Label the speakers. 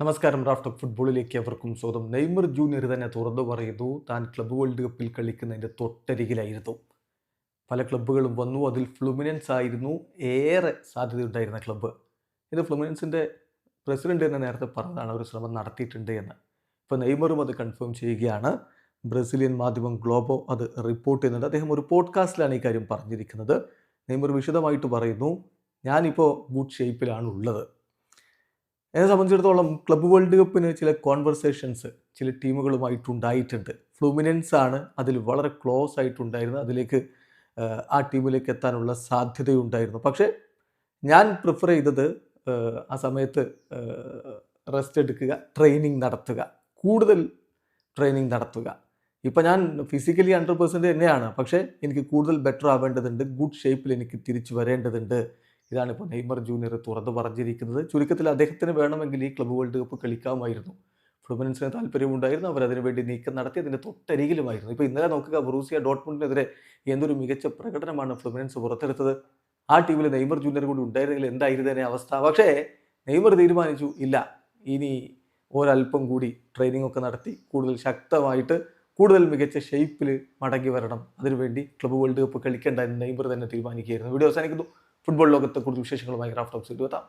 Speaker 1: നമസ്കാരം. റാഫ്റ്റ് ഫുട്ബോളിലേക്ക് അവർക്കും സ്വന്തം നെയ്മർ ജൂനിയർ തന്നെ തുറന്നു പറയുന്നു താൻ ക്ലബ്ബ് വേൾഡ് കപ്പിൽ കളിക്കുന്നതിന്റെ തൊട്ടരികിലായിരുന്നു. പല ക്ലബ്ബുകളും വന്നു അതിൽ ഫ്ലുമിനൻസ് ആയിരുന്നു ഏറെ സാധ്യതയുണ്ടായിരുന്ന ക്ലബ്ബ് ഇത് ഫ്ലുമിനൻസിന്റെ പ്രസിഡന്റ് തന്നെ നേരത്തെ പറഞ്ഞതാണ് ഒരു ശ്രമം നടത്തിയിട്ടുണ്ട് എന്ന്. ഇപ്പോൾ നെയ്മറും അത് കൺഫേം ചെയ്യുകയാണ്. ബ്രസീലിയൻ മാധ്യമം ഗ്ലോബോ അത് റിപ്പോർട്ട് ചെയ്യുന്നുണ്ട്. അദ്ദേഹം ഒരു പോഡ്കാസ്റ്റിലാണ് ഈ കാര്യം പറഞ്ഞിരിക്കുന്നത്. നെയ്മർ വിശദമായിട്ട് പറയുന്നു ഞാനിപ്പോൾ ഗുഡ് ഷേപ്പിലാണ് ഉള്ളത്. എന്നെ സംബന്ധിച്ചിടത്തോളം ക്ലബ്ബ് വേൾഡ് കപ്പിന് ചില കോൺവെർസേഷൻസ് ചില ടീമുകളുമായിട്ടുണ്ടായിട്ടുണ്ട് ഫ്ലൂമിനൻസ് ആണ് അതിൽ വളരെ ക്ലോസ് ആയിട്ടുണ്ടായിരുന്നത്. അതിലേക്ക് ആ, ടീമിലേക്ക് എത്താനുള്ള സാധ്യതയുണ്ടായിരുന്നു. പക്ഷേ ഞാൻ പ്രിഫർ ചെയ്തത് ആ സമയത്ത് റെസ്റ്റ് എടുക്കുക ട്രെയിനിങ് നടത്തുക. കൂടുതൽ ട്രെയിനിങ് നടത്തുക. ഇപ്പം ഞാൻ ഫിസിക്കലി ഹൺഡ്രഡ് പെർസെന്റ് തന്നെയാണ്. പക്ഷേ എനിക്ക് കൂടുതൽ ബെറ്റർ ആവേണ്ടതുണ്ട്. ഗുഡ് ഷേപ്പിൽ എനിക്ക് തിരിച്ചു വരേണ്ടതുണ്ട്. ഇതാണ് ഇപ്പോൾ നെയ്മർ ജൂനിയർ തുറന്നു പറഞ്ഞിരിക്കുന്നത്. ചുരുക്കത്തിൽ അദ്ദേഹത്തിന് വേണമെങ്കിൽ ഈ ക്ലബ് വേൾഡ് കപ്പ് കളിക്കാമായിരുന്നു. ഫ്ലുമിനൻസിന് താല്പര്യമുണ്ടായിരുന്നു. അവരതിനുവേണ്ടി നീക്കം നടത്തി അതിന്റെ തൊട്ടരികിലുമായിരുന്നു. ഇപ്പോൾ ഇന്നലെ നോക്കുക ബ്രൂസിയ ഡോട്ട്മുണ്ടിനെതിരെ എന്തൊരു മികച്ച പ്രകടനമാണ് ഫ്ലുമിനൻസ് പുറത്തെടുത്തത്. ആ ടീമിൽ നെയ്മർ ജൂനിയർ കൂടി ഉണ്ടായിരുന്നെങ്കിൽ എന്തായിരുന്നതിനെ അവസ്ഥ? പക്ഷേ നെയ്മർ തീരുമാനിച്ചു ഇല്ല. ഇനി ഒരല്പം കൂടി ട്രെയിനിങ് ഒക്കെ നടത്തി കൂടുതൽ ശക്തമായിട്ട് കൂടുതൽ മികച്ച ഷേപ്പിൽ മടങ്ങി വരണം. അതിനുവേണ്ടി ക്ലബ് വേൾഡ് കപ്പ് കളിക്കേണ്ട നെയ്മർ തന്നെ തീരുമാനിക്കുകയായിരുന്നു. വീഡിയോ അവസാനിക്കുന്നു. ഫുട്ബോൾ ലോകത്തെ കൂടുതൽ വിശേഷങ്ങളുമായി റാഫ്റ്റ് ഓഫ് എത്താം